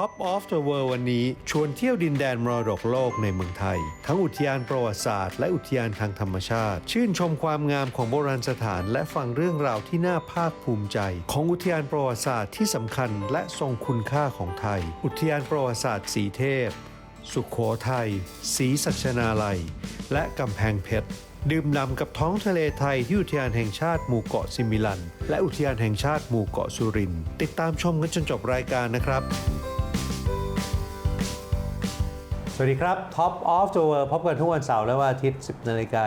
Top of the World วันนี้ ชวนเที่ยวดินแดนมรดกโลกในเมืองไทย ทั้งอุทยานประวัติศาสตร์และอุทยานทางธรรมชาติ ชื่นชมความงามของโบราณสถาน และฟังเรื่องราวที่น่าภาคภูมิใจ ของอุทยานประวัติศาสตร์ที่สำคัญและทรงคุณค่าของไทย อุทยานประวัติศาสตร์สีเทพ สุขโขทัยศรีสัชนาลัย และกำแพงเพชรดื่มด่ำกับท้องทะเลไทยที่อุทยานแห่งชาติหมู่เกาะซิมิลัน และอุทยานแห่งชาติหมู่เกาะสุรินติดตามชมกันจนจบรายการนะครับ วัสดีครับ Top of the World พบกันทุกวันเสาร์และวันอาทิตย์ 10นาฬิกา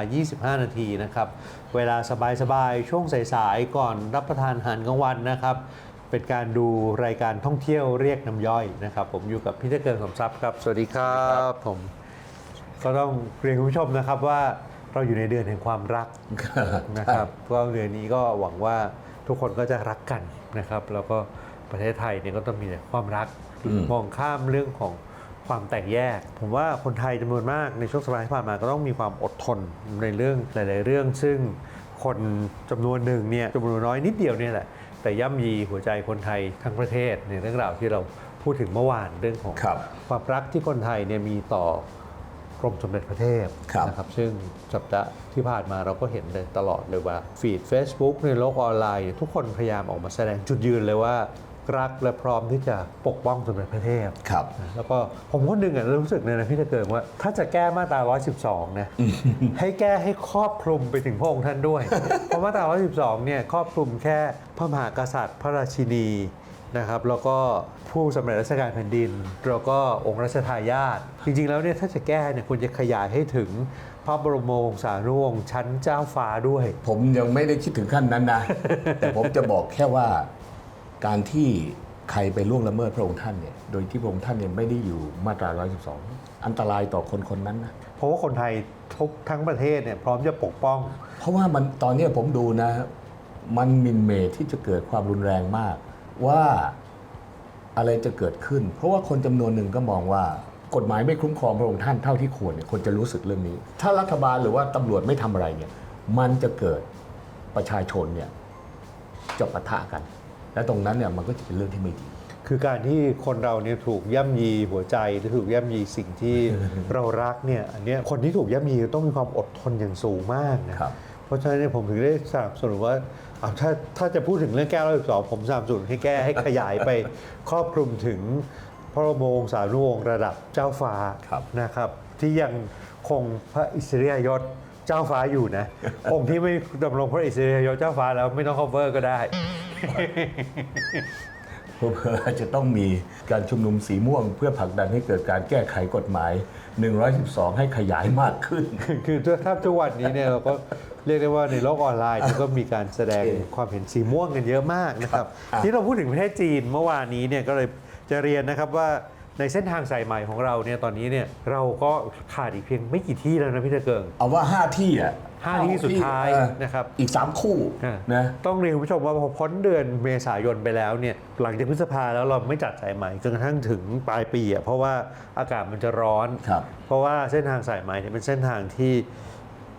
25 นาทีนะครับ เวลาสบายๆ ช่วงสายๆ ก่อนรับประทานอาหารกลางวันนะครับ เป็นการดูรายการท่องเที่ยวเรียกน้ำย่อยนะครับ ผมอยู่กับพี่เทเกินสมทรัพย์ครับ สวัสดีครับผม ก็ต้องเรียนคุณผู้ชมนะครับว่าเราอยู่ในเดือนแห่งความรักนะครับก็เดือนนี้ก็หวังว่าทุกคนก็จะรักกันนะครับ แล้วก็ประเทศไทยเนี่ยก็ต้องมีแต่ความรักอืมมองข้ามเรื่องของ ความแตกแยก ผมว่าคนไทยจำนวนมากในช่วงสมัยที่ผ่านมาก็ต้องมีความอดทนในเรื่องหลาย ๆ เรื่อง ซึ่งคนจำนวนหนึ่งเนี่ยจำนวนน้อยนิดเดียวเนี่ยแหละแต่ย่ำยีหัวใจคนไทยทั้งประเทศในเรื่องราวที่เราพูดถึงเมื่อวานเรื่องของครับความรักที่คนไทยเนี่ยมีต่อกรมสมเด็จพระเทพครับนะครับซึ่งสัปดาห์ที่ผ่านมาเราก็เห็นเลยตลอดเลยว่า ฟีด Facebook ในโลกออนไลน์เนี่ยทุกคนพยายามออกมาแสดงจุดยืนเลยว่า รักและพร้อมที่จะปกป้องสมเด็จพระเทพครับ แล้วก็ผมคนหนึ่งอะรู้สึกเนี่ยนะพี่จะเกิดว่า ถ้าจะแก้มาตรา 112 นะให้แก้ให้ครอบคลุมไปถึงพระองค์ท่านด้วย เพราะมาตรา 112 เนี่ยครอบคลุมแค่พระมหากษัตริย์ พระราชินีนะครับแล้วก็ผู้สำเร็จราชการแผ่นดิน แล้วก็องค์รัชทายาทจริงๆแล้วเนี่ยถ้าจะแก้เนี่ยควรจะขยายให้ถึงพระบรมวงศานุวงศ์ชั้นเจ้าฟ้าด้วย ผมยังไม่ได้คิดถึงขั้นนั้นนะ แต่ผมจะบอกแค่ว่า การที่ใครไปล่วงละเมิดพระองค์ท่านเนี่ย โดยที่พระองค์ท่านเนี่ยไม่ได้อยู่มาตรา 112 อันตรายต่อคนคนนั้นนะเพราะว่าคนไทยทุกทั้งประเทศเนี่ยพร้อมจะปกป้อง เพราะว่ามันตอนเนี้ยผมดูนะ มันมินเมที่จะเกิดความรุนแรงมาก ว่าอะไรจะเกิดขึ้น เพราะว่าคนจำนวนหนึ่งก็มองว่ากฎหมายไม่คุ้มครองพระองค์ท่านเท่าที่ควรเนี่ยคนจะรู้สึกเรื่องนี้ ถ้ารัฐบาลหรือว่าตำรวจไม่ทำอะไรเนี่ย มันจะเกิดประชาชนเนี่ยจะปะทะกัน และตรงนั้นเนี่ยมันก็จะเป็นเรื่องที่ไม่ดีคือการที่คนเราเนี่ยถูกย่ำยีหัวใจหรือถูกย่ำยีสิ่งที่เรารักเนี่ยอันเนี้ยคนที่ถูกย่ำยีต้องมีความอดทนอย่างสูงมากนะครับเพราะฉะนั้นเนี่ยผมถึงได้สนับสนุนว่าเอาถ้าถ้าจะพูดถึงเรื่องแก้ร้อยสองผมสนับสนุนให้แก้ให้ขยายไปครอบคลุมถึงพระบรมวงศานุวงศ์ระดับเจ้าฟ้าครับนะครับ ที่ยังคงพระอิสริยยศ เจ้าฟ้าอยู่นะ องค์ที่ไม่ดำรงพระอิสริยยศเจ้าฟ้าแล้วไม่ต้อง cover ก็ได้ เพื่อจะต้องมีการชุมนุมสีม่วง เพื่อผลักดันให้เกิดการแก้ไขกฎหมาย 112 ให้ขยายมากขึ้น คือถ้าทุกวันนี้เนี่ยเราก็เรียกได้ว่าในโลกออนไลน์เนี่ยก็มีการแสดงความเห็นสีม่วงกันเยอะมากนะครับครับ ที่เราพูดถึงประเทศจีนเมื่อวานนี้เนี่ยก็เลยจะเรียนนะครับว่า ในเส้นทางสายใหม่ของเราเนี่ยตอนนี้เนี่ยเราก็ขาดอีกเพียงไม่กี่ที่แล้วนะพี่ตะเกิงเอาว่า 5 ที่อะห้าที่สุดท้ายเออนะครับอีก 3 คู่อะนะต้องเรียนคุณผู้ชมว่าพอพ้นเดือนเมษายนไปแล้วเนี่ยหลังจากพฤษภาแล้วเราไม่จัดสายใหม่จนกระทั่งถึงปลายปีอะเพราะว่าอากาศมันจะร้อนครับเพราะว่าเส้นทางสายไหมเนี่ยเป็นเส้นทางที่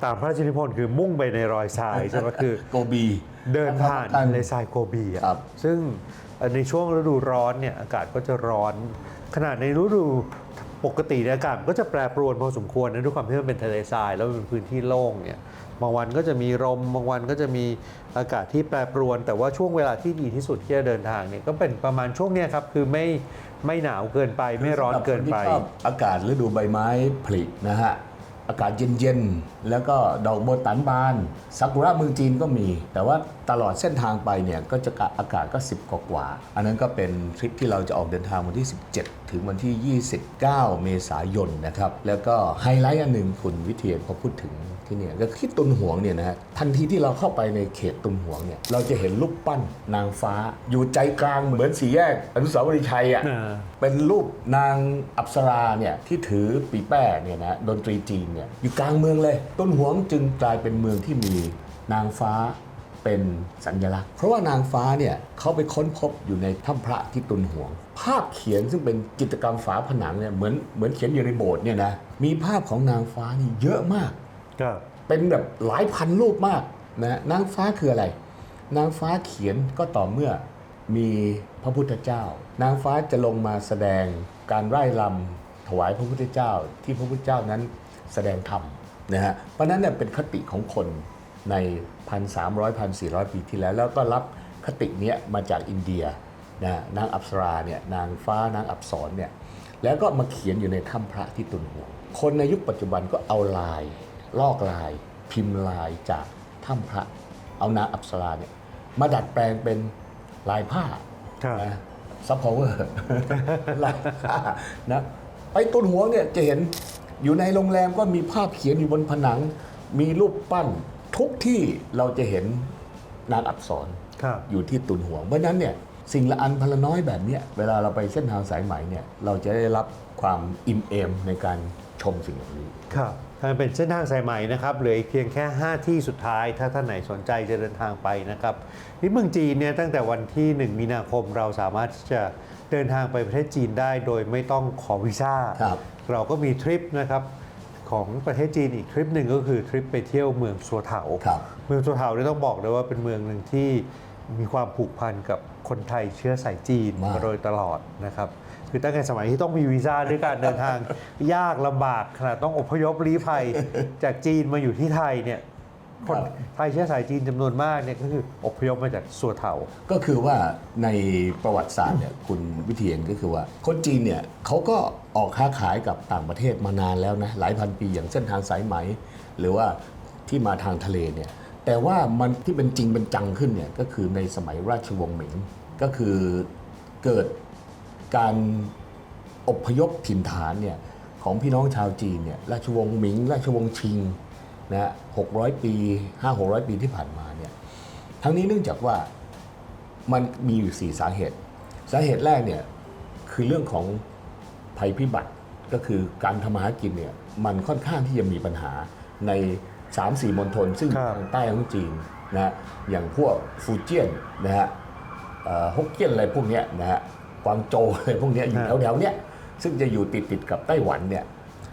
ตามพระราชนิพนธ์คือมุ่งไปในรอยทรายใช่ไหมคือโกบีเดินผ่านกันทะเลทรายโกบีอะครับซึ่งในช่วงฤดูร้อนเนี่ยอากาศก็จะร้อน ขนาดในฤดูปกติเนี่ยอากาศก็จะแปรปรวนพอสมควรนะด้วยความที่มันเป็นทะเลทรายแล้วเป็นพื้นที่โล่งเนี่ยบางวันก็จะมีลมบางวันก็จะมีอากาศที่แปรปรวน แต่ว่าช่วงเวลาที่ดีที่สุดที่จะเดินทางเนี่ยก็เป็นประมาณช่วงเนี้ยครับคือไม่ไม่หนาวเกินไปไม่ร้อนเกินไป สำหรับคที่ชอบอากาศฤดูใบไม้ผลินะฮะ อากาศเย็นๆ แล้วก็ดอกโบตันบานซากุระเมืองจีนก็มี แต่ว่าตลอดเส้นทางไปเนี่ยก็จะอากาศก็ 10กว่ากว่าๆอันนั้นก็เป็นทริปที่เราจะออกเดินทางวันที่ 17 ถึงวันที่ 29 เมษายนนะครับ แล้วก็ไฮไลท์อันหนึ่งคุณวิเทียนพอพูดถึงที่เนี่ยก็ที่ตุนหวงเนี่ยนะฮะทันทีที่เราเข้าไปในเขตตุนหวงเนี่ยเราจะเห็นรูปปั้นนางฟ้า อยู่ใจกลางเหมือนสี่แยกอนุสาวรีย์ชัยอะอ่าเป็นรูปนางอัปสราเนี่ยที่ถือปีแป้เนี่ยนะดนตรีจีนเนี่ยอยู่กลางเมืองเลยต้นหวงจึงกลายเป็นเมืองที่มีนางฟ้า เป็นสัญลักษณ์ เพราะว่านางฟ้าเนี่ยเขาไปค้นพบอยู่ในถ้ำพระที่ตุนหวง ภาพเขียนซึ่งเป็นจิตรกรรมฝาผนังเนี่ยเหมือนเหมือนเขียนอยู่ในโบสถ์เนี่ยนะมีภาพของนางฟ้านี่เยอะมาก ก็เป็นแบบหลายพันรูปมากนะนางฟ้าคืออะไร นางฟ้าเขียนก็ต่อเมื่อมีพระพุทธเจ้า นางฟ้าจะลงมาแสดงการไร่ลำถวายพระพุทธเจ้าที่พระพุทธเจ้านั้นแสดงธรรมนะฮะเพราะฉะนั้นเนี่ยเป็นคติของคน ใน 1,300 1,400 ปีที่แล้ว แล้วก็รับคติเนี้ยมาจากอินเดียนะนางอัปสราเนี่ยนางฟ้านางอับสรเนี่ยแล้วก็มาเขียนอยู่ในถ้ำพระที่ตุนหัวคนในยุคปัจจุบันก็เอาลาย ลอกลาย พิมพ์ลายจากถ้ำพระ เอานางอัปสราเนี่ยมาดัดแปลงเป็นลายผ้าครับนะซับพาวเวอร์ลายผ้านะไปตุนหัวเนี่ยจะเห็นอยู่ในโรงแรมก็มีภาพเขียนอยู่บนผนัง มีรูปปั้น ทุกที่เราจะเห็นนางอักษรครับอยู่ที่ตุนหัวเพราะฉะนั้นเนี่ยสิ่งละอันพนละน้อยแบบเนี้ยเวลาเราไปเส้นทางสายไหมเนี่ยเราจะได้รับความอิ่มเอมในการชมสิ่งเหล่านี้ครับถ้าเป็นเส้นทางสายใหม่นะครับเหลืออีกเพียงแค่ 5 ที่สุดท้าย ถ้าท่านไหนสนใจจะเดินทางไปนะครับที่เมืองจีนเนี่ยตั้งแต่วันที่ 1 มีนาคมเราสามารถที่จะเดินทางไปประเทศจีนได้ โดยไม่ต้องขอวีซ่าครับเราก็มีทริปนะครับ ของประเทศจีนอีกทริปหนึ่งก็คือทริปไปเที่ยวเมืองสัวเถาครับเมืองสัวเถาเนี่ยต้องบอกเลยว่าเป็นเมืองหนึ่งที่มีความผูกพันกับคนไทยเชื้อสายจีนมากมาโดยตลอดนะครับคือตั้งแต่สมัยที่ต้องมีวีซ่าด้วยการเดินทางยากลำบากขนาดต้องอพยพลี้ภัยจากจีนมาอยู่ที่ไทยเนี่ย คนครับไทยเชื้อสายจีนจำนวนมากเนี่ยก็คืออพยพมาจากสัวเถาก็คือว่าในประวัติศาสตร์เนี่ยคุณวิเทียนก็คือว่าคนจีนเนี่ยเขาก็ออกค้าขายกับต่างประเทศมานานแล้วนะหลายพันปีอย่างเส้นทางสายไหม หรือว่าที่มาทางทะเลเนี่ยแต่ว่ามันที่เป็นจริงเป็นจังขึ้นเนี่ยก็คือในสมัยราชวงศ์หมิงก็คือเกิดการอพยพถิ่นฐานเนี่ยของพี่น้องชาวจีนเนี่ยราชวงศ์หมิง ราชวงศ์ชิง นะฮะหกร้อยปีห้าหกร้อยปีที่ผ่านมาเนี่ยทั้งนี้เนื่องจากว่ามันมีอยู่สี่สาเหตุ สาเหตุแรกเนี่ยคือเรื่องของภัยพิบัติก็คือการทำมาหากินเนี่ยมันค่อนข้างที่จะมีปัญหาใน 3 4มณฑลซึ่งครับทางใต้ของจีนนะฮะอย่างพวกฟูเจียนนะฮะเอ่อฮกเกี้ยนอะไรพวกเนี้ยนะฮะกวางโจวอะไรพวกเนี้ยอยู่ครับแถวๆเนี้ยซึ่งจะอยู่ติดติดๆกับไต้หวันเนี่ย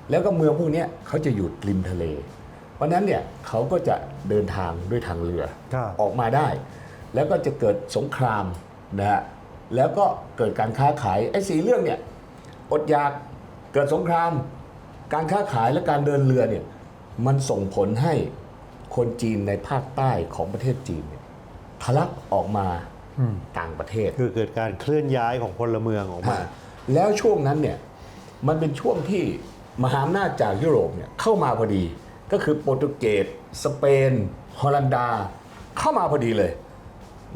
แล้วก็เมืองพวกเนี้ยเขาจะอยู่ริมทะเลเพ ราะฉะนั้นเนี่ยเขาก็จะเดินทางด้วยทางเรือครับออกมาได้ แล้วก็จะเกิดสงครามนะฮะแล้วก็เกิดการค้าขายไอ้สีเรื่องเนี่ยอดอยากเกิดสงคราม การค้าขายและการเดินเรือเนี่ยมันส่งผลให้คนจีนในภาคใต้ของประเทศจีนเนี่ยทะลักออกมาต่างประเทศ คือเกิดการเคลื่อนย้ายของพลเมืองออกมา แล้วช่วงนั้นเนี่ยมันเป็นช่วงที่มหาอำนาจจากยุโรปเนี่ยเข้ามาพอดี ก็คือโปรตุเกสสเปนฮอลันดา เข้ามาพอดีเลย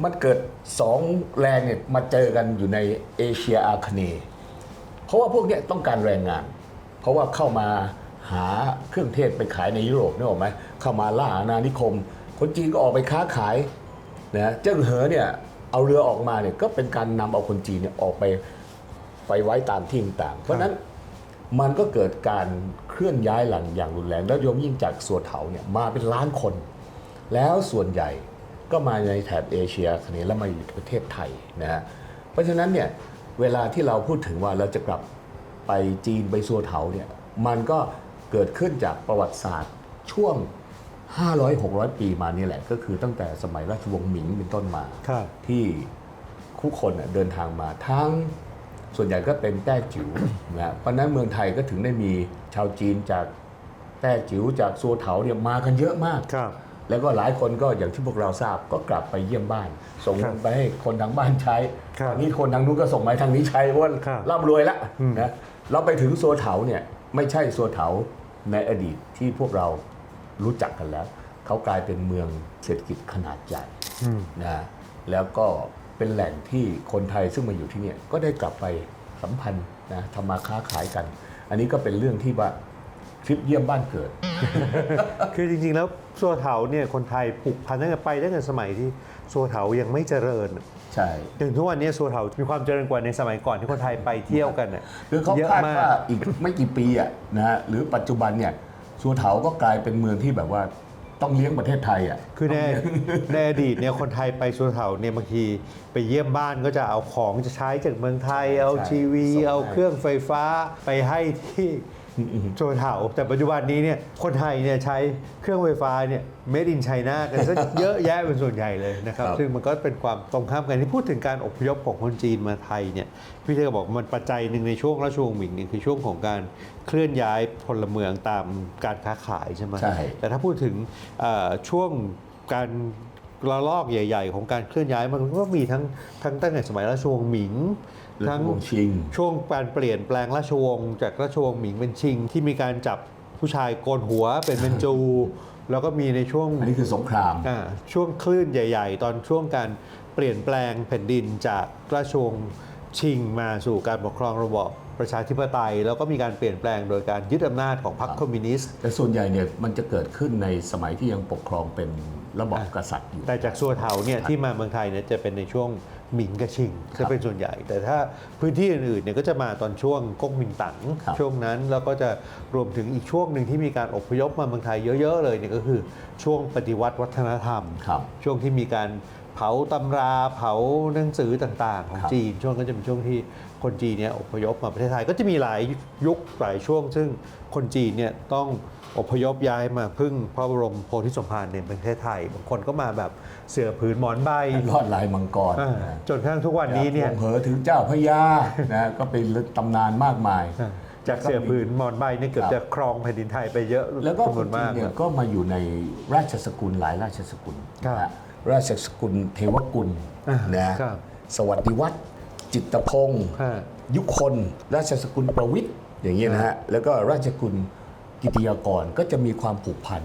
มันเกิดสองแรงเนี่ยมาเจอกันอยู่ในเอเชียอาคเนย์เพราะว่าพวกนี้ต้องการแรงงาน เพราะว่าเข้ามาหาเครื่องเทศไปขายในยุโรปนึกออกไหมเข้ามาล่าอาณานิคม คนจีนก็ออกไปค้าขายนะเจิ้งเหอเนี่ยเอาเรือออกมาเนี่ยก็เป็นการนำเอาคนจีนเนี่ยออกไปไปไว้ตามที่ต่าง เพราะนั้นมันก็เกิดการ เคลื่อนย้ายหลังอย่างรุนแรง แล้วโยมยิ่งจากสัวเถาเนี่ยมาเป็นล้านคน แล้วส่วนใหญ่ก็มาในแถบเอเชียคเนแล้วมาอยู่ประเทศไทยนะฮะเพราะฉะนั้นเนี่ยเวลาที่เราพูดถึงว่าเราจะกลับไปจีนไปสัวเถาเนี่ยมันก็เกิดขึ้นจากประวัติศาสตร์ช่วง 500 600 ปีมานี่แหละ ก็คือตั้งแต่สมัยราชวงศ์หมิงเป็นต้นมาครับที่คู่คนน่ะเดินทางมาทั้งส่วนใหญ่ก็เป็นแต้จิ๋วนะเพราะฉะนั้นเมืองไทยก็ถึงได้มี ชาวจีนจากแต้จิ๋วจากซัวเถาเนี่ยมากันเยอะมาก ครับ แล้วก็หลายคนก็อย่างที่พวกเราทราบก็กลับไปเยี่ยมบ้าน ส่งครับไปให้คนทางบ้านใช้ครับตอนนี้คนทางนู้นก็ส่งมาให้ทางนี้ใช้เพราะว่าครับร่ำรวยแล้วอืม นะเราไปถึงซัวเถาเนี่ยไม่ใช่ซัวเถาในอดีตที่พวกเรารู้จักกันแล้ว เขากลายเป็นเมืองเศรษฐกิจขนาดใหญ่ อืม นะแล้วก็เป็นแหล่งที่คนไทยซึ่งมาอยู่ที่เนี่ยก็ได้กลับไปสัมพันธ์นะทำมาค้าขายกัน อันนี้ก็เป็นเรื่องที่ว่าทริปเยี่ยมบ้านเกิด คือจริงๆแล้วสัวเถาเนี่ยคนไทยผูกพันตั้งแต่ไปตั้งแต่สมัยที่สัวเถายังไม่เจริญใช่ถึงทุกวันนี้สัวเถามีความเจริญกว่าในสมัยก่อนที่คนไทยไปเที่ยวกันน่ะคือเขาเยอะคาดมากว่าอีกไม่กี่ปีอะนะฮะหรือปัจจุบันเนี่ยสัวเถาก็กลายเป็นเมืองที่แบบว่า ต้องเลี้ยงประเทศไทยอะ คือในในอดีตเนี่ยคนไทยไปสัวเถาเนี่ยบางทีไปเยี่ยมบ้านก็จะเอาของจะใช้จากเมืองไทย เอาใช่ทีวีส่งให้เอาเครื่องไฟฟ้าไปให้ที่ โซเถาแต่ปัจจุบันนี้เนี่ยคนไทยเนี่ยใช้เครื่องไฟฟ้าเนี่ย made in China กันซะเยอะแยะเป็นส่วนใหญ่เลยนะครับครับซึ่งมันก็เป็นความตรงข้ามกันที่พูดถึงการอพยพของคนจีนมาไทยเนี่ยพี่เทก็บอกมันปัจจัยหนึ่งในช่วงราชวงศ์หมิงเนี่ยคือช่วงของการเคลื่อนย้ายพลเมืองตามการค้าขายใช่ไหมใช่แต่ถ้าพูดถึงเอ่อช่วงการระลอกใหญ่ ๆ ของการเคลื่อนย้ายมันก็มีทั้งทั้งตั้งแต่สมัยราชวงศ์หมิง ราชวงศ์ชิง ช่วงการเปลี่ยนแปลงราชวงศ์จากราชวงศ์หมิงเป็นชิง ที่มีการจับผู้ชายโกนหัวเป็นเบนจู แล้วก็มีในช่วงอันนี้คือสงครามอ่าช่วงคลื่นใหญ่ ๆ ตอนช่วงการเปลี่ยนแปลงแผ่นดินจากราชวงศ์ชิงมาสู่การปกครองระบอบประชาธิปไตย แล้วก็มีการเปลี่ยนแปลงโดยการยึดอำนาจของพรรคคอมมิวนิสต์แต่ส่วนใหญ่เนี่ยมันจะเกิดขึ้นในสมัยที่ยังปกครองเป็นระบอบกษัตริย์อยู่แต่จากซัวเถาเนี่ยที่มาเมืองไทยเนี่ยจะเป็นในช่วง หมิงกับชิงจะเป็นส่วนใหญ่ แต่ถ้าพื้นที่อื่นๆเนี่ยก็จะมาตอนช่วงก๊กมินตั๋งครับช่วงนั้นแล้วก็จะรวมถึงอีกช่วงหนึ่งที่มีการอพยพมาเมืองไทยเยอะ ๆ เลยเนี่ยก็คือช่วงปฏิวัติวัฒนธรรมครับช่วงที่มีการเผาตำราเผาหนังสือต่างๆ ของครับจีน ช่วงก็จะเป็นช่วงที่คนจีนเนี่ยอพยพมาประเทศไทยก็จะมีหลายยุคหลายช่วง ซึ่งคนจีนเนี่ยต้อง อพยพย้ายมาพึ่งพระบรมโพธิสมภารในประเทศไทยบางคนก็มาแบบเสือผืนหมอนใบรอดลายมังกรอ่านะจนกระทั่งทุกวันนี้เนี่ยจากวงเหอถึงเจ้าพระยานะก็เป็นตำนานมากมาย จากเสือผืนหมอนใบเนี่ยเกือบครับจะครองแผ่นดินไทยไปเยอะแล้วก็จำคนวนจีมานกเนี่ยก็มาอยู่ในราชสกุลหลายราชสกุลครับนะฮะราชสกุลเทวกุลอ่านะครับสวัสดิวัฒน์จิตรพงศ์ฮะยุคลราชสกุลประวิทย์อย่างนี้ยนะฮะแล้วก็ราชสกุล กิติยากรก็จะมีความผูกพัน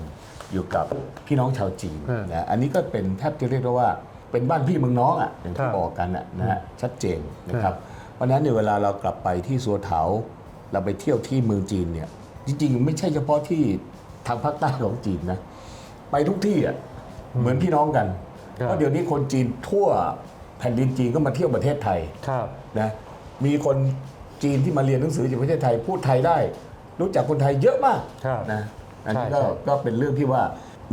อยู่กับพี่น้องชาวจีนฮะนะอันนี้ก็เป็นแทบจะเรียกได้ว่าเป็นบ้านพี่เมืองน้องอะอย่างครัที่บบอกกันน่ะนะฮะชัดเจนนะครับ เพราะฉะนั้นเนี่ยเวลาเรากลับไปที่สัวเถาเราไปเที่ยวที่เมืองจีนเนี่ยจริงๆ ไม่ใช่เฉพาะที่ทางภาคใต้ของจีนนะไปทุกที่อะเหมือนพี่น้องกันครับเพราะเดี๋ยวนี้คนจีนทั่วแผ่นดินจีนก็มาเที่ยวประเทศไทยครับนะมีคนจีนที่มาเรียนหนังสือจากประเทศไทยพูดไทยได้ รู้จักคนไทยเยอะมากครับนะอันนี้ใช่ก็ใช่ ก็เป็นเรื่องที่ว่า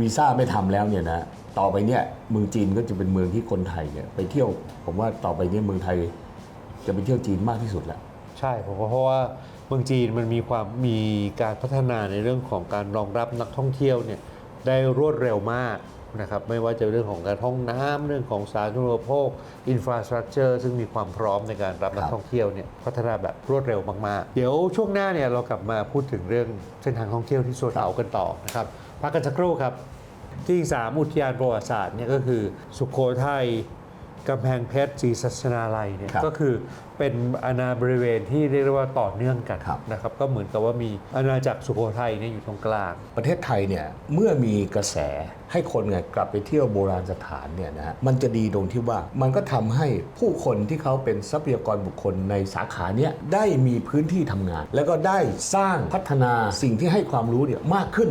วีซ่าไม่ทำแล้วเนี่ยนะต่อไปเนี่ยเมืองจีนก็จะเป็นเมืองที่คนไทยเนี่ยไปเที่ยวผมว่าต่อไปเนี่ยเมืองไทยจะไปเที่ยวจีนมากที่สุดแล้ว ใช่ผมว่าเพราะว่าเมืองจีนมันมีความมีการพัฒนาในเรื่องของการรองรับนักท่องเที่ยวเนี่ยได้รวดเร็วมาก นะครับไม่ว่าจะเรื่องของการท่องน้ำเรื่องของสาธารณูปโภคอินฟราสตรักเจอร์ซึ่งมีความพร้อมในการรับนักท่องเที่ยวเนี่ยพัฒนาแบบรวดเร็วมาก ๆ เดี๋ยวช่วงหน้าเนี่ยเรากลับมาพูดถึงเรื่องเส้นทางท่องเที่ยวที่สวนเถากันต่อนะครับพักกันสักครู่ครับ ที่สามอุทยานประวัติศาสตร์เนี่ยก็คือสุโขทัยกำแพงเพชรศรีสัชนาลัยเนี่ยครับก็คือ เป็นอาณาบริเวณที่เรียกได้ว่าต่อเนื่องกันครับ นะครับก็เหมือนกับว่ามีอาณาจักรสุโขทัยเนี่ยอยู่ตรงกลาง ประเทศไทยเนี่ยเมื่อมีกระแสให้คนไงกลับไปเที่ยวโบราณสถานเนี่ยนะฮะมันจะดีตรงที่ว่ามันก็ทำให้ผู้คนที่เขาเป็นทรัพยากรบุคคลในสาขาเนี้ยได้มีพื้นที่ทำงาน แล้วก็ได้สร้างพัฒนาสิ่งที่ให้ความรู้เนี่ยมากขึ้น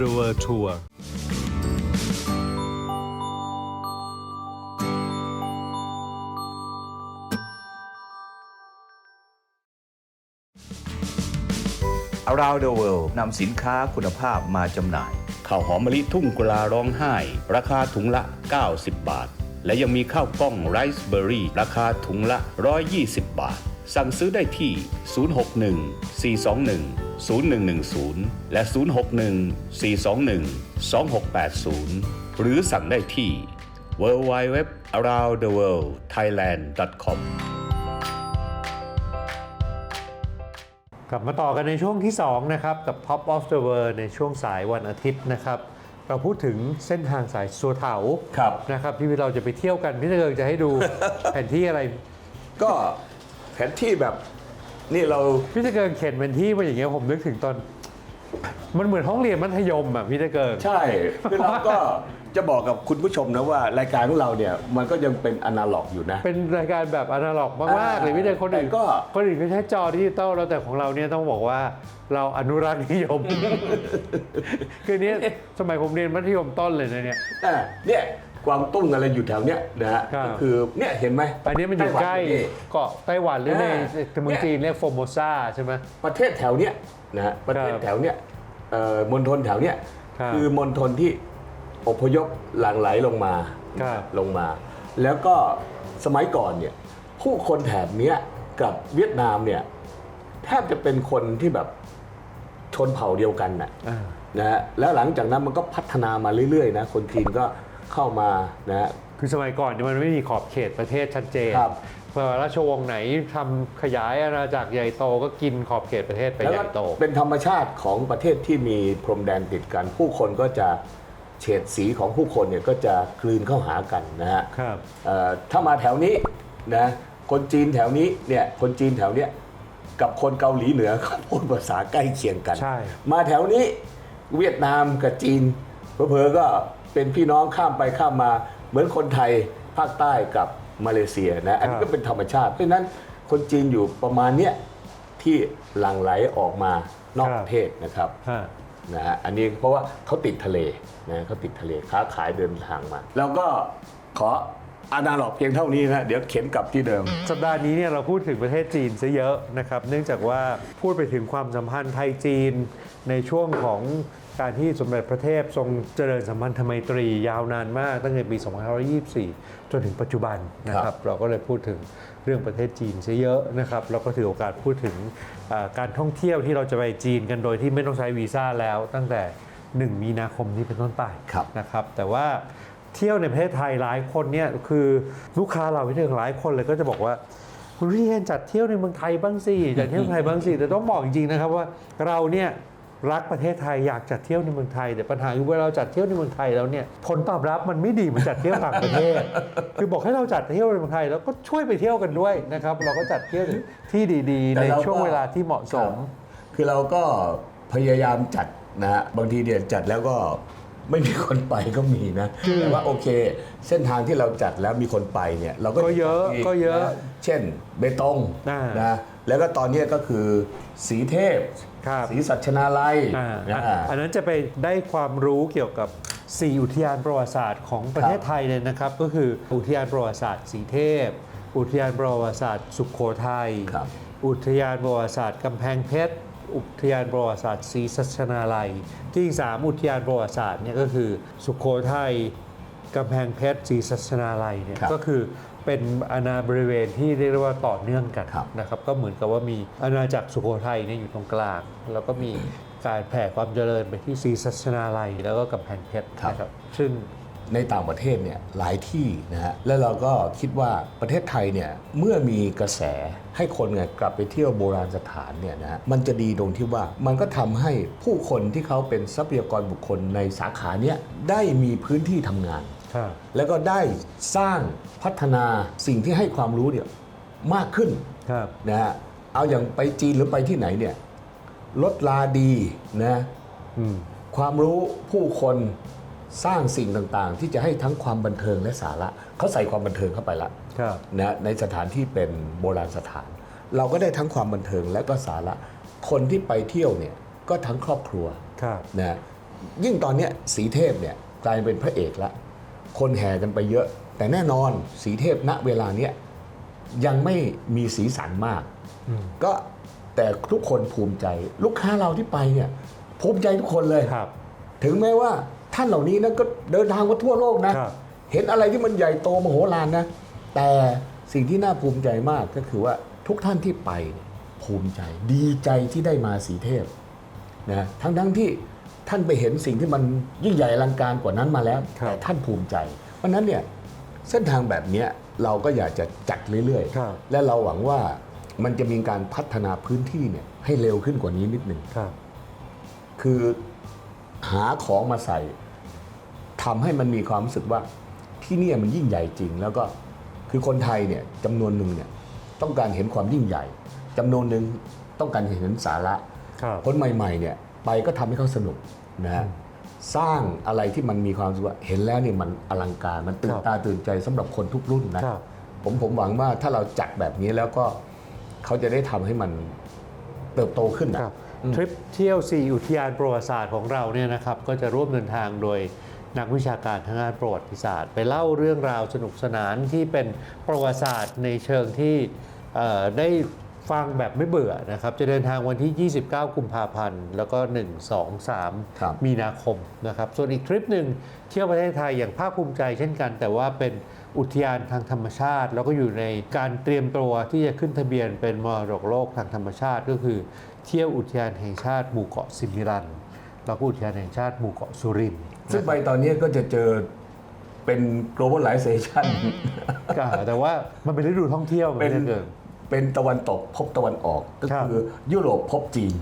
the world tour อารา the World นำสินค้าคุณภาพมาจำหน่าย ข้าวหอมมะลิทุ่งกุลาร้องไห้ ราคาถุงละ 90 บาท และยังมีข้าวกล้องไรซ์เบอร์รี่ ราคาถุงละ 120 บาท สั่งซื้อได้ที่ 061 421 0110 และ 061 421 2680 หรือสั่งได้ที่ www aroundtheworldthailand.com กลับมาต่อกันในช่วงที่ 2 นะครับ กับ Top of the World ในช่วงสายวันอาทิตย์นะครับ เราพูดถึงเส้นทางสายสัวเถาครับนะครับที่เราจะไปเที่ยวกัน พี่เติงจะให้ดูแผนที่อะไรก็ แผนที่แบบนี่เรา พี่ตะเกิงเขียนแผนที่มาอย่างเงี้ยผมนึกถึงตอน มันเหมือนห้องเรียนมัธยมอะพี่ตะเกิง ใช่คือเราก็จะบอกกับคุณผู้ชมนะว่ารายการของเราเนี่ยมันก็ยังเป็นอนาล็อกอยู่นะ เป็นรายการแบบอนาล็อกมากๆเลยพี่เดชคนอื่นแต่ก็คนอื่นก็ใช้จอดิจิตอลแล้วแต่ของเราเนี่ยต้องบอกว่าเราอนุรักษ์นิยม คือเนี้ยสมัยผมเรียนมัธยมต้นเลยนะเนี่ยอะเนี่ย กวางตุ้งอะไรอยู่แถวเนี้ยนะฮะครับ ก็คือเนี่ยเห็นไหมอันนี้มันอยู่ใกล้ไต้หวันนี่ เกาะไต้หวันหรือในอ่า เมืองจีนเรียกโฟโมซาใช่ไหม ประเทศแถวเนี้ยนะฮะประเทศครับแถวเนี้ยเอ่อมณฑลแถวเนี้ยครับคือมณฑลที่อพยพหลั่งไหลลงมาครับ ลงมา แล้วก็สมัยก่อนเนี่ยผู้คนแถบเนี้ยกับเวียดนามเนี่ยแทบจะเป็นคนที่แบบชนเผ่าเดียวกันน่ะ อ่า นะฮะแล้วหลังจากนั้นมันก็พัฒนามาเรื่อยๆนะคนจีนก็ เข้ามานะฮะ คือสมัยก่อนเนี่ยมันไม่มีขอบเขตประเทศชัดเจนครับพอราชวงศ์ไหนทำขยายอาณาจักรใหญ่โตก็กินขอบเขตประเทศไปแล้วใหก็ญ่โตเป็นธรรมชาติของประเทศที่มีพรมแดนติดกัน ผู้คนก็จะเฉดสีของผู้คนเนี่ยก็จะกลืนเข้าหากันนะฮะครับ เอ่อถ้ามาแถวนี้นะคนจีนแถวนี้เนี่ยคนจีนแถวเนี้ยกับคนเกาหลีเหนือเขาพูดภาษาใกล้เคียงกัน ใช่ มาแถวนี้เวียดนามกับจีนเผลอๆก็ เป็นพี่น้องข้ามไปข้ามมา เหมือนคนไทยภาคใต้กับมาเลเซียนะ อันนี้ก็เป็นธรรมชาติ เพราะฉะนั้นคนจีนอยู่ประมาณเนี้ยที่หลั่งไหลออกมานอกประเทศนะครับฮะ นะฮะอันนี้เพราะว่าเขาติดทะเลนะเขาติดทะเลค้าขายเดินทางมา แล้วก็ขอ อานาล็อกเพียงเท่านี้นะเดี๋ยวเข็นกลับที่เดิม สัปดาห์นี้เนี่ยเราพูดถึงประเทศจีนซะเยอะนะครับ เนื่องจากว่าพูดไปถึงความสัมพันธ์ไทยจีน ในช่วงของการที่สมเด็จพระเทพทรงเจริญสัมพันธไมตรียาวนานมาก ตั้งแต่ปี 2524 จนถึงปัจจุบันนะคครัรับบเราก็เลยพูดถึงเรื่องประเทศจีนซะเยอะนะครับแล้วก็ถือโอกาสพูดถึงอ่าการท่องเที่ยวที่เราจะไปจีนกันโดยที่ไม่ต้องใช้วีซ่าแล้วตั้งแต่ 1 มีนาคมนี้เป็นต้นไปครับนะครับ แต่ว่า เที่ยวในประเทศไทยหลายคนเนี่ยคือลูกค้าเราที่ถึงหลายคนเลยก็จะบอกว่าคุณพี่เคนจัดเที่ยวในเมืองไทยบ้างสิจัดเที่ยวไทยบ้างสิแต่ต้องบอกจริงๆนะครับว่าเราเนี่ยรักประเทศไทยอยากจัดเที่ยวในเมืองไทยแต่ปัญหาคือเวลาเราจัดเที่ยวในเมืองไทยแล้วเนี่ยผลตอบรับมันไม่ดีเหมือนจัดเที่ยวต่างประเทศ คือบอกให้เราจัดเที่ยวในเมืองไทยแล้วก็ช่วยไปเที่ยวกันด้วยนะครับ เราก็จัดเที่ยวที่ดีๆแต่ในเราก็ช่วงเวลาที่เหมาะสม คือเราก็พยายามจัดนะฮะบางทีเดี๋ยวจัดแล้วก็ ไม่มีคนไปก็มีนะ แต่ว่าโอเค เส้นทางที่เราจัดแล้วมีคนไปเนี่ยเราก็ก็เยอะจัดกก็เยอะนเช่นเบตงอ่านะแล้วก็ตอนเนี้ยก็คือสีเทพครับสีสัชนาลัยอ่านะอะอันนั้นจะไปได้ความรู้เกี่ยวกับ4อุทยานประวัติศาสตร์ของประเทศไทยเลยนะครับ ก็คืออุทยานประวัติศาสตร์สีเทพ อุทยานประวัติศาสตร์ สุขโขทัยครับอุทยานประวัติศาสตร์กำแพงเพชร อุทยานประวัติศาสตร์ศรีสัชนาลัย ที่สามอุทยานประวัติศาสตร์เนี่ยก็คือสุขโขทัยกำแพงเพชรศรีสัชนาลัยเนี่ยครับก็คือเป็นอาณาบริเวณที่เรียกได้ว่าต่อเนื่องกันครับนะครับก็เหมือนกับว่ามีอาณาจักรสุโขทัยเนี่ยอยู่ตรงกลาง แล้วก็มีการแผ่ความเจริญไปที่ศรีสัชนาลัย แล้วก็กำแพงเพชรนะครับซึ่ง ในต่างประเทศเนี่ยหลายที่นะฮะแล้วเราก็คิดว่าประเทศไทยเนี่ยเมื่อมีกระแสให้คนเนี่ยกลับไปเที่ยวโบราณสถานเนี่ยนะฮะมันจะดีตรงที่ว่ามันก็ทำให้ผู้คนที่เขาเป็นทรัพยากรบุคคลในสาขาเนี้ยได้มีพื้นที่ทำงานครับแล้วก็ได้สร้างพัฒนาสิ่งที่ให้ความรู้เนี่ยมากขึ้นครับนะฮะเอาอย่างไปจีนหรือไปที่ไหนเนี่ยรถลาดีนะอืมความรู้ผู้คน สร้างสิ่งต่างๆ ที่จะให้ทั้งความบันเทิงและสาระเขาใส่ความบันเทิงเข้าไปละครับนะในสถานที่เป็นโบราณสถาน เราก็ได้ทั้งความบันเทิงและก็สาระคนที่ไปเที่ยวเนี่ยก็ทั้งครอบครัวครับนะยิ่งตอนเนี้ยสีเทพเนี่ยกลายเป็นพระเอกละคนแห่กันไปเยอะ แต่แน่นอนสีเทพณเวลาเนี้ยยังไม่มีสีสันมากอืมก็แต่ทุกคนภูมิใจ ลูกค้าเราที่ไปเนี่ยภูมิใจทุกคนเลยครับถึงแม้ว่า ท่านเหล่านี้นะก็เดินทางมาทั่วโลกนะครับเห็นอะไรที่มันใหญ่โตมโหฬารนะ แต่สิ่งที่น่าภูมิใจมากก็คือว่าทุกท่านที่ไปเนี่ยภูมิใจ ดีใจที่ได้มาสีเทพนะทั้งทั้งๆที่ท่านไปเห็นสิ่งที่มันยิ่งใหญ่อลังการกว่านั้นมาแล้วครับแต่ท่านภูมิใจ เพราะฉะนั้นเนี่ยเส้นทางแบบเนี้ยเราก็อยากจะจัดเรื่อยครับๆและเราหวังว่ามันจะมีการพัฒนาพื้นที่เนี่ยให้เร็วขึ้นกว่านี้นิดหนึ่งครับคือหาของมาใส่ ทำให้มันมีความรู้สึกว่าที่เนี่ยมันยิ่งใหญ่จริง แล้วก็คือคนไทยเนี่ยจำนวนหนึ่งเนี่ยต้องการเห็นความยิ่งใหญ่จำนวนหนึ่งต้องการเห็นสาระครับคนใหม่ๆเนี่ยไปก็ทำให้เขาสนุกนะฮะสร้างอะไรที่มันมีความรู้สึกว่าเห็นแล้วนี่มันอลังการมันตื่คนรับตาตื่นใจสำหรับคนทุกรุ่นนะครับผมผมหวังว่าถ้าเราจัดแบบนี้แล้วก็เขาจะได้ทำให้มันเติบโตขึ้นนะครับทริปเที่ยว4อุทยานประวัติศาสตร์ของเราเนี่ยนะครับก็จะร่วมเดินทางโดย นักวิชาการทางด้านประวัติศาสตร์ ไปเล่าเรื่องราวสนุกสนานที่เป็นประวัติศาสตร์ในเชิงที่ได้ฟังแบบไม่เบื่อนะครับ จะเดินทางวันที่ 29 กุมภาพันธ์ แล้วก็ 1 2 3 มีนาคมนะครับ ส่วนอีกทริปหนึ่งเที่ยวประเทศไทยอย่างภาคภูมิใจเช่นกัน แต่ว่าเป็นอุทยานทางธรรมชาติ แล้วก็อยู่ในการเตรียมตัวที่จะขึ้นทะเบียนเป็นมรดกโลกทางธรรมชาติก็คือ เที่ยวอุทยานแห่งชาติหมู่เกาะสิมิรัน แล้วก็อุทยานแห่งชาติหมู่เกาะสุรินทร์ ซึ่งไปตอนนี้ก็จะเจอเป็น globalization ก็แต่ว่ามันเป็นฤดูท่องเที่ยวมันเป็นไม่ได้เกินเป็นตะวันตกพบตะวันออกก็ครับคือยุโรปพบจีน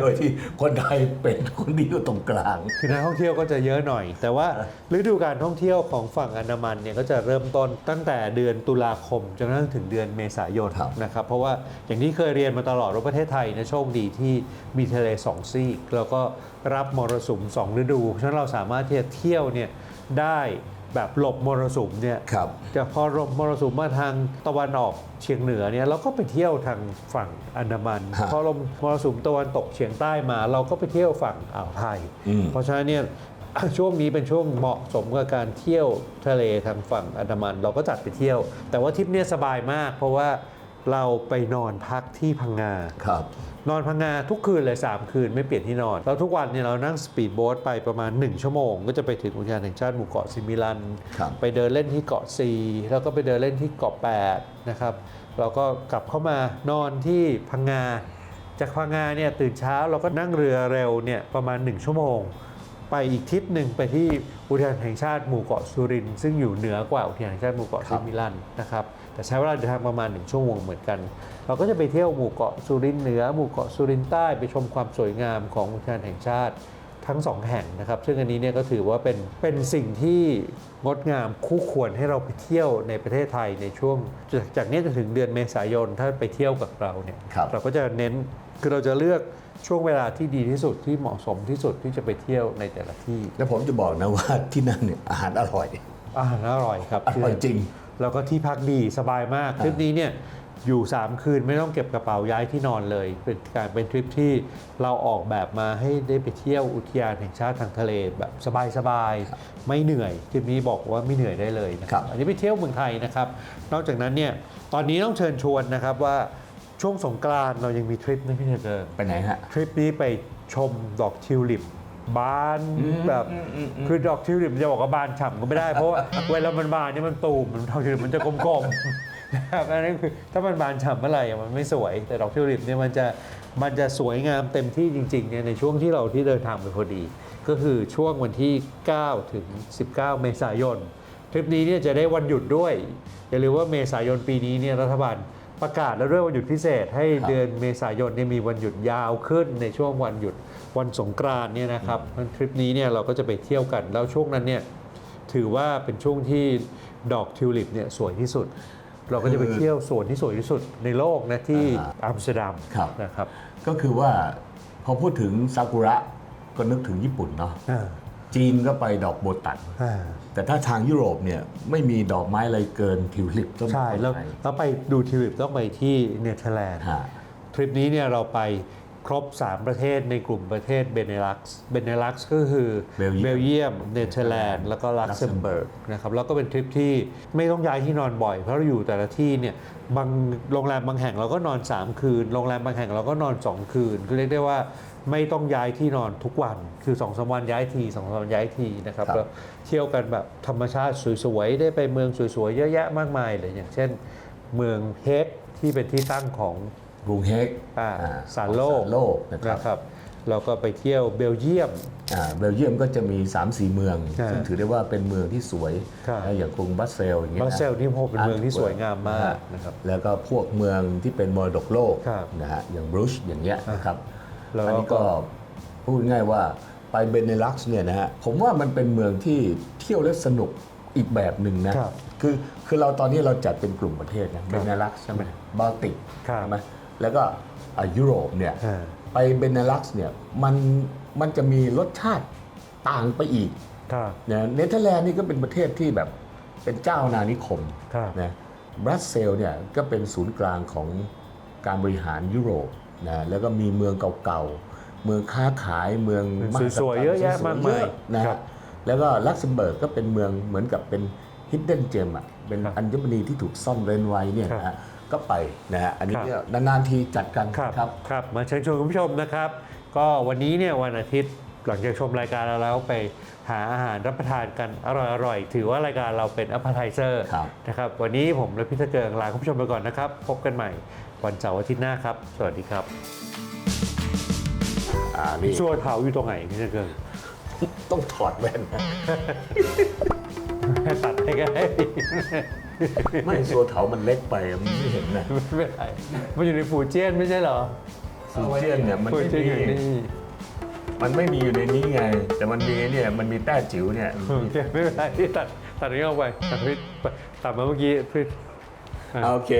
โดยที่คนไทยเป็นคนที่อยู่ตรงกลาง คือนักท่องเที่ยวก็จะเยอะหน่อย แต่ว่าฤดูการท่องเที่ยวของฝั่งอันดามันเนี่ยก็จะเริ่มต้นตั้งแต่เดือนตุลาคมจนกระทั่งถึงเดือนเมษายนครับนะครับ เพราะว่าอย่างที่เคยเรียนมาตลอดว่าประเทศไทยเนะโชคดีที่มีทะเลสองซีกแล้วก็รับมรสุมสองฤดูเพราะฉะนั้นเราสามารถที่จะเที่ยวเนี่ยได้ แบบหลบมรสุมเนี่ยครับจะพอลมมรสุมมาทางตะวันออกเฉียงเหนือเนี่ยเราก็ไปเที่ยวทางฝั่งอันดามัน ฮะพอลมมรสุมตะวันตกเฉียงใต้มา เราก็ไปเที่ยวฝั่งอ่าวไทย อืม เพราะฉะนั้นเนี่ย ช่วงนี้เป็นช่วงเหมาะสมกับการเที่ยวทะเลทางฝั่งอันดามัน เราก็จัดไปเที่ยว แต่ว่าทริปเนี้ยสบายมาก เพราะว่า เราไปนอนพักที่พังงา ครับ นอนพังงาทุกคืนเลย 3 คืนไม่เปลี่ยนที่นอน แล้วทุกวันเนี่ยเรานั่งสปีดโบ๊ทไปประมาณ 1 ชั่วโมง ก็จะไปถึงอุทยานแห่งชาติหมู่เกาะซิมิลัน ครับ ไปเดินเล่นที่เกาะซีแล้วก็ไปเดินเล่นที่เกาะ8นะครับเราก็กลับเข้ามานอนที่พังงา จากพังงาเนี่ยตื่นเช้าเราก็นั่งเรือเร็วเนี่ยประมาณ 1 ชั่วโมง ไปอีกทิศหนึ่งไปที่อุทยานแห่งชาติหมู่เกาะสุรินทร์ซึ่งอยู่เหนือกว่าอุทยานแห่งชาติหมู่เกาะครัซิบมิลันนะครับ แต่ใช้เวลาเดินทางประมาณ 1 ชั่วโมงเหมือนกัน เราก็จะไปเที่ยวหมู่เกาะสุรินทร์เหนือ หมู่เกาะสุรินทร์ใต้ไปชมความสวยงามของอุทยานแห่งชาติทั้งสองแห่งนะครับ ซึ่งอันนี้เนี่ยก็ถือว่าเป็นเป็นสิ่งที่งดงามคู่ควรให้เราไปเที่ยวในประเทศไทยในช่วง จากจากนี้จนถึงเดือนเมษายนถ้าไปเที่ยวกับเราเนี่ยครับเราก็จะเน้นคือเราจะเลือกช่วงเวลาที่ดีที่สุดที่เหมาะสมที่สุดที่จะไปเที่ยวในแต่ละที่ แล้วผมจะบอกนะว่าที่นั่นเนี่ยอาหารอร่อย อาหารอร่อยครับอร่อยจริง แล้วก็ที่พักดีสบายมากทริปนี้เนี่ยอยู่ 3 คืนไม่ต้องเก็บกระเป๋าย้ายที่นอนเลย เป็นการเป็นทริปที่เราออกแบบมาให้ได้ไปเที่ยวอุทยานแห่งชาติทางทะเลแบบสบายๆไม่เหนื่อยทริปนี้บอกว่าไม่เหนื่อยได้เลยนะคครัรับบอันนี้ไปเที่ยวเมืองไทยนะครับ นอกจากนั้นเนี่ยตอนนี้ต้องเชิญชวนนะครับว่าช่วงสงกรานต์เรายังมีทริปนะพี่เจริญไปไหนฮะทริปนี้ไปชมดอกทิวลิป บานแบบคือดอกทิวลิปจะบอกว่าบานฉ่ำก็ไม่ได้ เพราะว่าเวลามันบานเนี่ยมันตูมมันดอกทิวลิปมันจะกลมๆนะครับอันนั้นคือถ้ามันบานฉ่ำเมื่อไหร่อะมันไม่สวย แต่ดอกทิวลิปเนี่ยมันจะมันจะสวยงามเต็มที่จริงๆเนี่ยในช่วงที่เราที่เดินทางไปพอดี ก็คือช่วงวันที่ 9 ถึง 19 เมษายนทริปนี้เนี่ยจะได้วันหยุดด้วยอย่าลืมว่าเมษายนปีนี้เนี่ยรัฐบาลประกาศแล้วด้วยวันหยุดพิเศษให้ครับเดือนเมษายนเนี่ยมีวันหยุดยาวขึ้นในช่วงวันหยุด วันสงกรานต์เนี่ยนะครับเพราะฉะนั้นทริปนี้เนี่ยเราก็จะไปเที่ยวกัน แล้วช่วงนั้นเนี่ยถือว่าเป็นช่วงที่ดอกทิวลิปเนี่ยสวยที่สุด เราก็จะไปเที่ยวสวนที่สวยที่สุดในโลกนะที่อ่าอัมสเตอร์ดัมครับนะครับ ก็คือว่าพอพูดถึงซากุระก็นึกถึงญี่ปุ่นเนาะอ่าจีนก็ไปดอกโบตันอ่าแต่ถ้าทางยุโรปเนี่ยไม่มีดอกไม้อะไรเกินทิวลิปต้นใช่แล้วไม้แล้วไปดูทิวลิปต้องไปที่เนเธอร์แลนด์ฮะทริปนี้เนี่ยเราไป ครบ 3 ประเทศในกลุ่มประเทศเบเนลักซ์เบเนลักซ์ก็คือเบลเยียมเบลเยียมเนเธอร์แลนด์แล้วก็ลักเซมเบิร์กนะครับแล้วก็เป็นทริปที่ไม่ต้องย้ายที่นอนบ่อย เพราะเราอยู่แต่ละที่เนี่ยบางโรงแรมบางแห่งเราก็นอน 3 คืน โรงแรมบางแห่งเราก็นอน 2 คืนก็เรียกได้ว่าไม่ต้องย้ายที่นอนทุกวันคือ2อสวันย้ายทีสองสามวันย้ายทีนะครับครับแล้วเที่ยวกันแบบธรรมชาติสวยๆได้ไปเมืองสวยๆเยอะแยะมากมายเลยอย่างเช่น เมืองเฮกที่เป็นที่ตั้งของ กรุงเฮกอ่าอ่สารโลกสารโลกนะครับนะครับเราก็ไปเที่ยวเบลเยียมอ่าเบลเยียมก็จะมี 3-4 เมืองใช่ซึ่งถือได้ว่าเป็นเมืองที่สวยครับนะอย่างกรุงบัสเซลอย่างเงี้ยบานะเซลนี่โหเป็นเมืองที่สวยงามมากอ่นะครับแล้วก็พวกเมืองที่เป็นมรดกโลกครับนะฮะอย่างบรูชอย่างเงี้ยนะครับแล้วอันนี้ก็ก็พูดง่ายว่าไปเบเนลักซ์เนี่ยนะฮะผมว่ามันเป็นเมืองที่เที่ยวและสนุกอีกแบบหนึ่งนะครับคือคือเราตอนนี้เราจัดเป็นกลุ่มประเทศนะเบเนลักซ์ใช่ไหมบาลติกครับใช่ไหม แล้วก็อ่ายุโรปเนี่ยอ่าไปเบเนลักซ์เนี่ยมันมันจะมีรสชาติต่างไปอีกครับนะเนเธอร์แลนด์นี่ก็เป็นประเทศที่แบบเป็นเจ้าอาณานิคมครับนะบรัสเซลส์เนี่ยก็เป็นศูนย์กลางของการบริหารยุโรปนะแล้วก็มีเมืองเก่าๆ เมืองค้าขายเมืองเมืองมหัศจรรสวยๆเยอะแยะมากมายเยอะนะครัฮะบแล้วก็ลักเซมเบิร์กก็เป็นเมืองเหมือนกับเป็นฮิดเด้นเจมอะเป็นครับอัญมณีที่ถูกซ่อนเร้นไว้เนี่ยครับนะฮะ ก็ไปนะฮะอันนี้ครับเนี่ยนานๆทีจัดกันครับครับครับมาเชิญชวนคุณผู้ชมนะครับ ก็วันนี้เนี่ยวันอาทิตย์หลังจากชมรายการเราแล้วไปหาอาหารรับประทานกันอร่อยๆ ถือว่ารายการเราเป็นอัพไทเซอร์ครับนะครับ วันนี้ผมและพี่ตะเกิงลาคุณผู้ชมไปก่อนนะครับ พบกันใหม่วันเสาร์อาทิตย์หน้าครับ สวัสดีครับอ่านี่ชัวเถาอยู่ตรงไหนพี่ตะเกิงต้องถอดแว่นนะตัดให้กัน ได้ไม่ตัวเถามันเล็กไปมันไม่เห็นนะไม่เป็นไรมันอยู่ในฟูเจียนไม่ใช่เหรอฟูเจียนเนี่ยมันฟูไม่เจียนมีอยู่นี่มันไม่มีอยู่ในนี้ไง แต่มันมีเนี่ยมันมีแต้จิ๋วเนี่ยโอเคไม่เป็นไรที่ตัดตัดนี้ออกไปตัดพี่ตัดมาเมื่อกี้พี่โอเค